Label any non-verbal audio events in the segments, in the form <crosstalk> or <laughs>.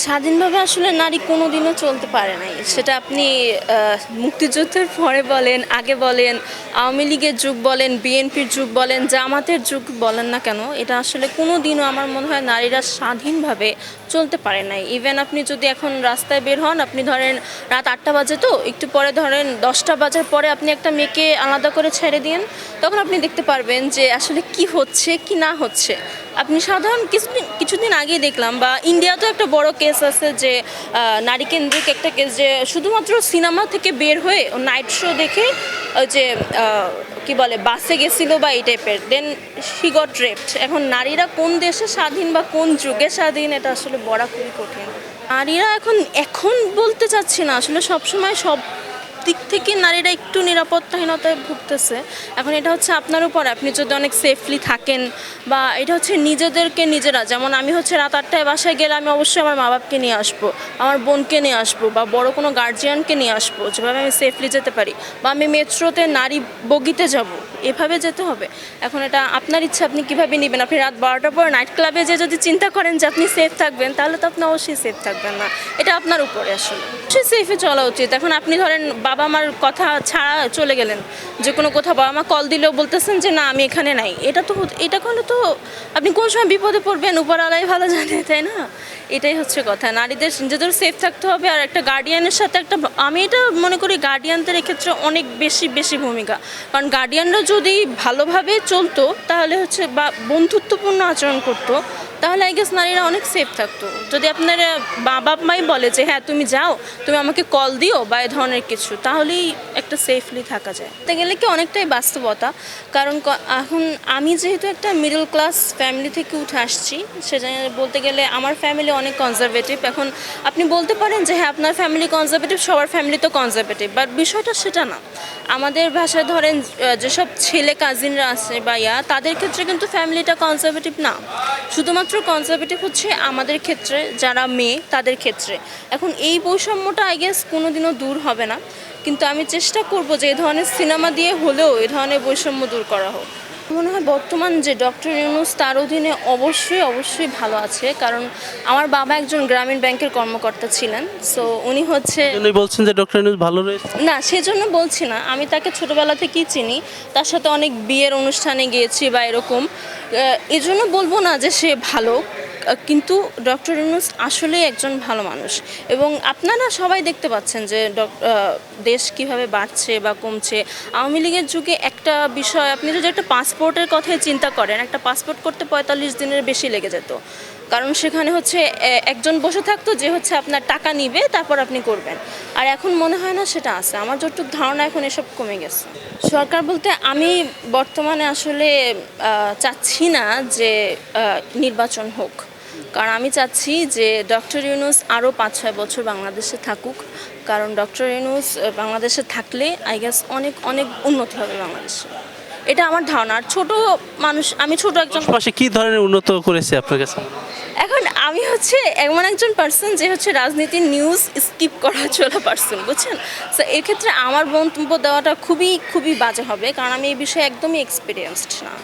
স্বাধীনভাবে আসলে নারী কোনোদিনও চলতে পারে নাই। সেটা আপনি মুক্তিযুদ্ধের পরে বলেন, আগে বলেন, আওয়ামী লীগের যুগ বলেন, বিএনপির যুগ বলেন, জামাতের যুগ বলেন না কেন, এটা আসলে কোনো দিনও আমার মনে হয় নারীরা স্বাধীনভাবে চলতে পারে নাই। ইভেন আপনি যদি এখন রাস্তায় বের হন, আপনি ধরেন রাত আটটা বাজে তো, একটু পরে ধরেন দশটা বাজার পরে আপনি একটা মেয়েকে আলাদা করে ছেড়ে দিন তখন আপনি দেখতে পারবেন যে আসলে কি হচ্ছে, কি না হচ্ছে। আপনি সাধারণ কিছুদিন কিছুদিন আগেই দেখলাম বা ইন্ডিয়াতেও একটা বড় কেস আছে যে নারী কেন্দ্রিক একটা কেস যে শুধুমাত্র সিনেমা থেকে বের হয়ে নাইট শো দেখে যে কি বলে বাসে গেছিল বা এই টাইপের দেন শি গট রেপড এখন নারীরা কোন দেশে স্বাধীন বা কোন যুগে স্বাধীন, এটা আসলে বড়া খুবই কঠিন। নারীরা এখন এখন বলতে চাচ্ছি না। আসলে সবসময় সব দিক থেকে নারীরা একটু নিরাপত্তাহীনতায় ভুগতেছে। এখন এটা হচ্ছে আপনার উপর, আপনি যদি অনেক সেফলি থাকেন বা এটা হচ্ছে নিজেদেরকে নিজেরা, যেমন আমি হচ্ছে রাত আটটায় বাসায় গেলে আমি অবশ্যই আমার মা বাপকে নিয়ে আসব, আমার বোনকে নিয়ে আসব বা বড় কোনো গার্জিয়ানকে নিয়ে আসব, যেভাবে আমি সেফলি যেতে পারি। বা আমি মেট্রোতে নারী বগিতে যাব। এভাবে যেতে হবে। এখন এটা আপনার ইচ্ছা, আপনি কীভাবে নেবেন? আপনি রাত বারোটার পর নাইট ক্লাবে যে যদি চিন্তা করেন যে আপনি সেফ থাকবেন, তাহলে তো আপনি অবশ্যই সেফ থাকবেন না। এটা আপনার উপরে আসলে। অবশ্যই সেফে চলা উচিত। এখন আপনি ধরেন বাবা মার কথা ছাড়া চলে গেলেন, যে কোনো কোথাও বাবা মা কল দিলেও বলতেছেন যে, না, আমি এখানে নাই। এটা তো এটা করলে তো, আপনি কোন সময় বিপদে পড়বেন? উপরওয়ালাই ভালো জানে, তাই না? এটাই হচ্ছে কথা। নারীদের নিজেদের সেফ থাকতে হবে আর একটা গার্ডিয়ানের সাথে একটা, আমি এটা মনে করি গার্ডিয়ানদের এক্ষেত্রে অনেক বেশি বেশি ভূমিকা। কারণ গার্ডিয়ানরা যদি ভালোভাবে চলতো তাহলে হচ্ছে বা বন্ধুত্বপূর্ণ আচরণ করতো তাহলে আই গেস নারীরা অনেক সেফ থাকতো। যদি আপনার বাপ মাই বলে যে হ্যাঁ তুমি যাও, তুমি আমাকে কল দিও বা এ ধরনের কিছু, তাহলেই একটা সেফলি থাকা যায়। বলতে গেলে কি অনেকটাই বাস্তবতা। কারণ এখন আমি যেহেতু একটা মিডল ক্লাস ফ্যামিলি থেকে উঠে আসছি, সেজন্য বলতে গেলে আমার ফ্যামিলি অনেক কনজারভেটিভ এখন আপনি বলতে পারেন যে হ্যাঁ আপনার ফ্যামিলি কনজারভেটিভ সবার ফ্যামিলি তো কনজারভেটিভ বাট বিষয়টা সেটা না। আমাদের ভাষায় ধরেন যেসব ছেলে কাজিনরা আছে বা ইয়া, তাদের ক্ষেত্রে কিন্তু ফ্যামিলিটা কনজারভেটিভ না। শুধুমাত্র কনজারভেটিভ হচ্ছে আমাদের ক্ষেত্রে, যারা মেয়ে, তাদের ক্ষেত্রে। এখন এই বৈষম্যটা আই গেস কোনোদিনও দূর হবে না। কিন্তু আমি চেষ্টা করব যে এই ধরনের সিনেমা দিয়ে হলেও এই ধরনের বৈষম্য দূর করা হোক। মনে হয় বর্তমান যে ডক্টর ইউনুস তার অধীনে অবশ্যই অবশ্যই ভালো আছে। কারণ আমার বাবা একজন গ্রামীণ ব্যাংকের কর্মকর্তা ছিলেন। সো উনি হচ্ছে উনি বলছেন যে ডক্টর ইউনুস ভালো রয়েছে। না সেজন্য বলছি না। আমি তাকে ছোটবেলা থেকেই চিনি। তার সাথে অনেক বিয়ের অনুষ্ঠানে গিয়েছি বা এরকম। এই এজন্য বলব না যে সে ভালো। কিন্তু ডক্টর ইউনুস আসলে একজন ভালো মানুষ। এবং আপনারা সবাই দেখতে পাচ্ছেন যে দেশ কীভাবে বাড়ছে বা কমছে। আওয়ামী লীগের যুগে একটা বিষয়, আপনি যদি একটা পাসপোর্টের কথাই চিন্তা করেন, একটা পাসপোর্ট করতে পঁয়তাল্লিশ দিনের বেশি লেগে যেত। কারণ সেখানে হচ্ছে একজন বসে থাকতো যে হচ্ছে আপনার টাকা নিবে, তারপর আপনি করবেন। আর এখন মনে হয় না সেটা আছে। আমার যতটুকু ধারণা এখন এসব কমে গেছে। সরকার বলতে আমি বর্তমানে আসলে চাচ্ছি না যে নির্বাচন হোক। কারণ আমি চাচ্ছি যে ডক্টর ইউনুস আরও পাঁচ ছয় বছর বাংলাদেশে থাকুক। কারণ ডক্টর ইউনুস বাংলাদেশে থাকলে আই গেস অনেক অনেক উন্নতি হবে বাংলাদেশে। এটা আমার ধারণা। আর ছোটো মানুষ আমি ছোট একজন পাশে কি ধরনের উন্নত করেছে আপনার কাছে? এখন আমি হচ্ছে এমন একজন পার্সন যে হচ্ছে রাজনীতির নিউজ স্কিপ করা চলা পার্সন বুঝছেন? তো এক্ষেত্রে আমার মন্তব্য দেওয়াটা খুবই খুবই বাজে হবে। কারণ আমি এই বিষয়ে একদমই এক্সপিরিয়েন্সড না।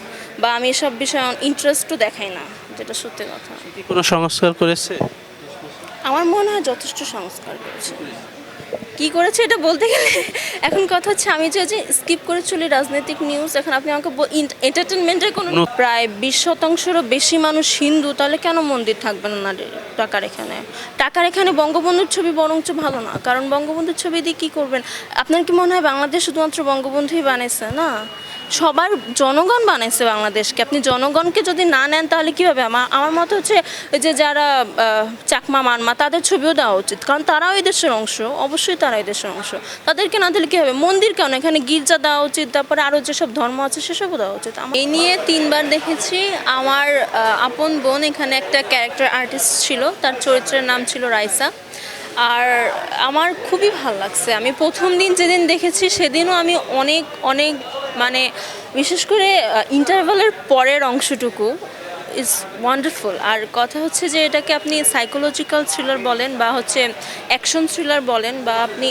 বা আমি এসব বিষয়ে ইন্টারেস্টও দেখাই না। যেটা সত্যি কথা। কি কোনো সংস্কার করেছে? আমার মনে হয় যথেষ্ট সংস্কার করেছে। কি করেছে এটা বলতে গেলে? এখন কথা হচ্ছে আমি যে স্কিপ করে চলি রাজনৈতিক নিউজ এখন আপনি আমাকে এন্টারটেনমেন্টের কোনো প্রায় বিশ শতাংশেরও বেশি মানুষ হিন্দু তাহলে কেন মন্দির থাকবে না টাকার এখানে? টাকার এখানে বঙ্গবন্ধুর ছবি বরঞ্চ ভালো না কারণ বঙ্গবন্ধুর ছবি দিয়ে কী করবেন? আপনার কি মনে হয় বাংলাদেশ শুধুমাত্র বঙ্গবন্ধুই বানিয়েছে না? সবার জনগণ বানাইছে বাংলাদেশকে। আপনি জনগণকে যদি না নেন, তাহলে কী হবে আমার আমার মতে হচ্ছে যে যারা চাকমা মারমা তাদের ছবিও দেওয়া উচিত। কারণ তারাও এই দেশের অংশ, অবশ্যই তারা এই দেশের অংশ। তাদেরকে না দিলে কী হবে মন্দির কেন? এখানে গির্জা দেওয়া উচিত, তারপরে আরও যেসব ধর্ম আছে, সেসবও দেওয়া উচিত। এই নিয়ে তিনবার দেখেছি, আমার আপন বোন এখানে একটা ক্যারেক্টার আর্টিস্ট ছিল, তার চরিত্রের নাম ছিল রাইসা। আর আমার খুবই ভালো লাগছে। আমি প্রথম দিন যেদিন দেখেছি, সেদিনও আমি অনেক অনেক মানে বিশেষ করে ইন্টারভেলের পরের অংশটুকু ইজ ওয়ান্ডারফুল আর কথা হচ্ছে যে এটাকে আপনি সাইকোলজিক্যাল থ্রিলার বলেন বা হচ্ছে অ্যাকশন থ্রিলার বলেন বা আপনি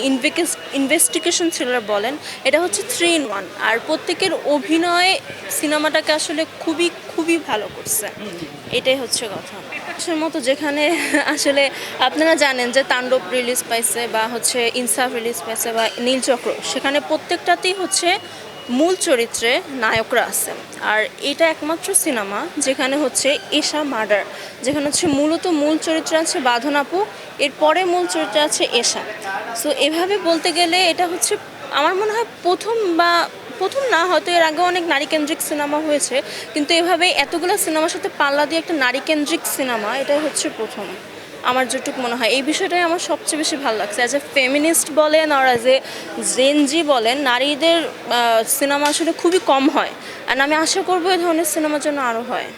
ইনভেস্টিগেশন থ্রিলার বলেন, এটা হচ্ছে থ্রি ইন ওয়ান আর প্রত্যেকের অভিনয় সিনেমাটাকে আসলে খুবই খুবই ভালো করছে। এটাই হচ্ছে কথা। মতো যেখানে <laughs> আসলে আপনারা জানেন যে তাণ্ডব রিলিজ পাইছে বা হচ্ছে ইনসাফ রিলিজ পাইছে বা নীলচক্র সেখানে প্রত্যেকটাতেই হচ্ছে মূল চরিত্রে নায়করা আছে। আর এটা একমাত্র সিনেমা যেখানে হচ্ছে এশা মার্ডার, যেখানে হচ্ছে মূলত মূল চরিত্রে আছে বাঁধন আপু, এরপরে মূল চরিত্রে আছে এশা সো এভাবে বলতে গেলে এটা হচ্ছে আমার মনে হয় প্রথম বা প্রথম না, হয়তো এর আগে অনেক নারীকেন্দ্রিক সিনেমা হয়েছে, কিন্তু এভাবে এতগুলো সিনেমার সাথে পাল্লা দিয়ে একটা নারীকেন্দ্রিক সিনেমা, এটাই হচ্ছে প্রথম। আমার যেটুকু মনে হয়। এই বিষয়টাই আমার সবচেয়ে বেশি ভালো লাগছে। অ্যাজ এ ফেমিনিস্ট বলেন আর অ্যাজ এ জেনজি বলেন, নারীদের সিনেমা আসলে খুবই কম হয়। আর আমি আশা করব এই ধরনের সিনেমার জন্য আরও হয়।